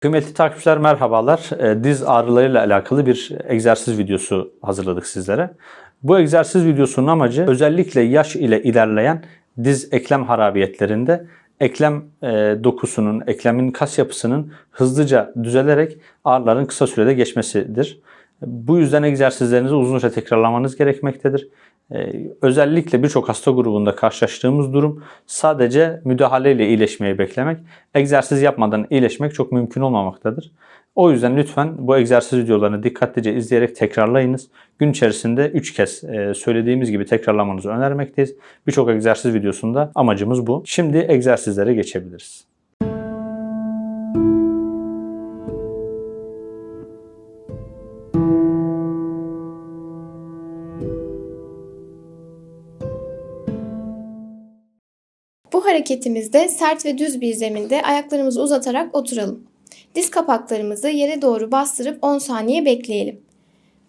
Kıymetli takipçiler merhabalar. Ee, Diz ağrılarıyla alakalı bir egzersiz videosu hazırladık sizlere. Bu egzersiz videosunun amacı özellikle yaş ile ilerleyen diz eklem harabiyetlerinde eklem e, dokusunun, eklemin kas yapısının hızlıca düzelerek ağrıların kısa sürede geçmesidir. Bu yüzden egzersizlerinizi uzun süre tekrarlamanız gerekmektedir. Ee, özellikle birçok hasta grubunda karşılaştığımız durum sadece müdahaleyle iyileşmeyi beklemek. Egzersiz yapmadan iyileşmek çok mümkün olmamaktadır. O yüzden lütfen bu egzersiz videolarını dikkatlice izleyerek tekrarlayınız. Gün içerisinde 3 kez e, söylediğimiz gibi tekrarlamanızı önermekteyiz. Birçok egzersiz videosunda amacımız bu. Şimdi egzersizlere geçebiliriz. Bu hareketimizde sert ve düz bir zeminde ayaklarımızı uzatarak oturalım. Diz kapaklarımızı yere doğru bastırıp 10 saniye bekleyelim.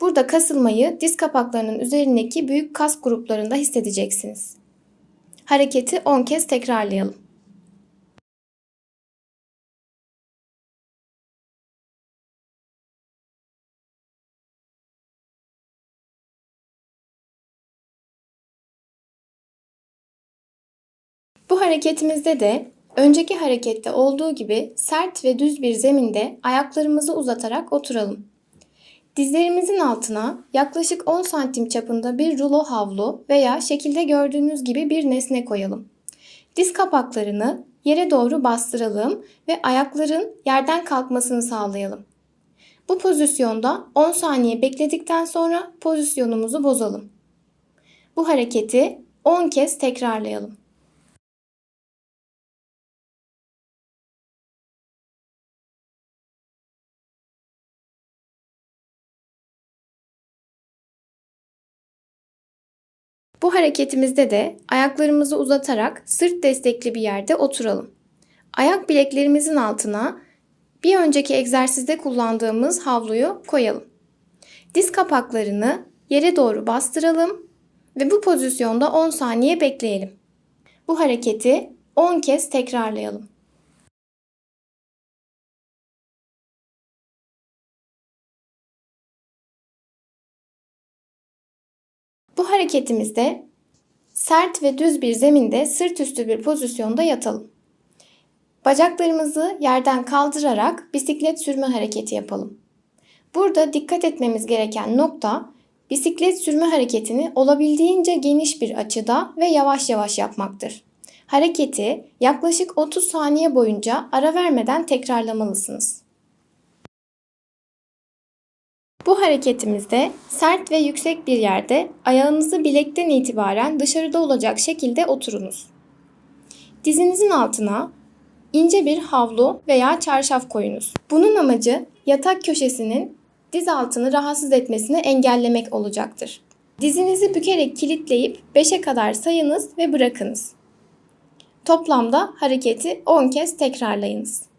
Burada kasılmayı diz kapaklarının üzerindeki büyük kas gruplarında hissedeceksiniz. Hareketi 10 kez tekrarlayalım. Bu hareketimizde de önceki harekette olduğu gibi sert ve düz bir zeminde ayaklarımızı uzatarak oturalım. Dizlerimizin altına yaklaşık 10 santim çapında bir rulo havlu veya şekilde gördüğünüz gibi bir nesne koyalım. Diz kapaklarını yere doğru bastıralım ve ayakların yerden kalkmasını sağlayalım. Bu pozisyonda 10 saniye bekledikten sonra pozisyonumuzu bozalım. Bu hareketi 10 kez tekrarlayalım. Bu hareketimizde de ayaklarımızı uzatarak sırt destekli bir yerde oturalım. Ayak bileklerimizin altına bir önceki egzersizde kullandığımız havluyu koyalım. Diz kapaklarını yere doğru bastıralım ve bu pozisyonda 10 saniye bekleyelim. Bu hareketi 10 kez tekrarlayalım. Bu hareketimizde sert ve düz bir zeminde sırt üstü bir pozisyonda yatalım. Bacaklarımızı yerden kaldırarak bisiklet sürme hareketi yapalım. Burada dikkat etmemiz gereken nokta bisiklet sürme hareketini olabildiğince geniş bir açıda ve yavaş yavaş yapmaktır. Hareketi yaklaşık 30 saniye boyunca ara vermeden tekrarlamalısınız. Bu hareketimizde sert ve yüksek bir yerde ayağınızı bilekten itibaren dışarıda olacak şekilde oturunuz. Dizinizin altına ince bir havlu veya çarşaf koyunuz. Bunun amacı yatak köşesinin diz altını rahatsız etmesini engellemek olacaktır. Dizinizi bükerek kilitleyip 5'e kadar sayınız ve bırakınız. Toplamda hareketi 10 kez tekrarlayınız.